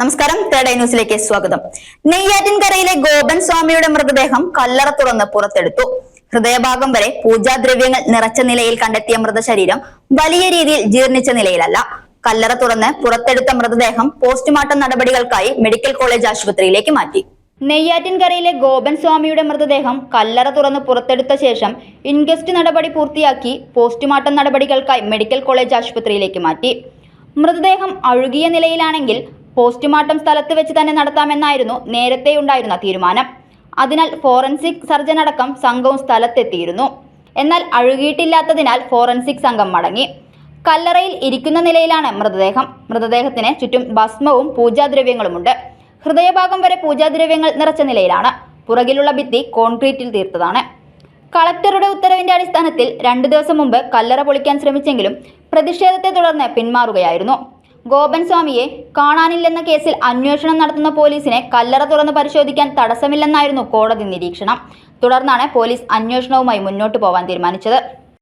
നമസ്കാരം. തേർഡ് ന്യൂസിലേക്ക് സ്വാഗതം. നെയ്യാറ്റിൻകരയിലെ ഗോപൻ സ്വാമിയുടെ മൃതദേഹം കല്ലറ തുറന്ന് പുറത്തെടുത്തു. ഹൃദയഭാഗം വരെ പൂജാദ്രവ്യങ്ങൾ നിറച്ച നിലയിൽ കണ്ടെത്തിയ മൃതശരീരം വലിയ രീതിയിൽ ജീർണിച്ച നിലയിലല്ല. കല്ലറ തുറന്ന് പുറത്തെടുത്ത മൃതദേഹം പോസ്റ്റ്മോർട്ടം നടപടികൾക്കായി മെഡിക്കൽ കോളേജ് ആശുപത്രിയിലേക്ക് മാറ്റി. നെയ്യാറ്റിൻകരയിലെ ഗോപൻ സ്വാമിയുടെ മൃതദേഹം കല്ലറ തുറന്ന് പുറത്തെടുത്ത ശേഷം ഇൻക്വസ്റ്റ് നടപടി പൂർത്തിയാക്കി പോസ്റ്റ്മോർട്ടം നടപടികൾക്കായി മെഡിക്കൽ കോളേജ് ആശുപത്രിയിലേക്ക് മാറ്റി. മൃതദേഹം അഴുകിയ നിലയിലാണെങ്കിൽ പോസ്റ്റ്മോർട്ടം സ്ഥലത്ത് വെച്ച് തന്നെ നടത്താമെന്നായിരുന്നു നേരത്തെ ഉണ്ടായിരുന്ന തീരുമാനം. അതിനാൽ ഫോറൻസിക് സർജൻ അടക്കം സംഘവും സ്ഥലത്തെത്തിയിരുന്നു. എന്നാൽ അഴുകിയിട്ടില്ലാത്തതിനാൽ ഫോറൻസിക് സംഘം മടങ്ങി. കല്ലറയിൽ ഇരിക്കുന്ന നിലയിലാണ് മൃതദേഹം. മൃതദേഹത്തിന് ചുറ്റും ഭസ്മവും പൂജാദ്രവ്യങ്ങളുമുണ്ട്. ഹൃദയഭാഗം വരെ പൂജാദ്രവ്യങ്ങൾ നിറച്ച നിലയിലാണ്. പുറകിലുള്ള ഭിത്തി കോൺക്രീറ്റിൽ തീർത്തതാണ്. കളക്ടറുടെ ഉത്തരവിന്റെ അടിസ്ഥാനത്തിൽ രണ്ടു ദിവസം മുമ്പ് കല്ലറ പൊളിക്കാൻ ശ്രമിച്ചെങ്കിലും പ്രതിഷേധത്തെ തുടർന്ന് പിന്മാറുകയായിരുന്നു. ഗോപൻ സ്വാമിയെ കാണാനില്ലെന്ന കേസിൽ അന്വേഷണം നടത്തുന്ന പോലീസിനെ കല്ലറ തുറന്ന് പരിശോധിക്കാൻ തടസ്സമില്ലെന്നായിരുന്നു കോടതി നിരീക്ഷണം. തുടർന്നാണ് പോലീസ് അന്വേഷണവുമായി മുന്നോട്ടു പോവാൻ തീരുമാനിച്ചത്.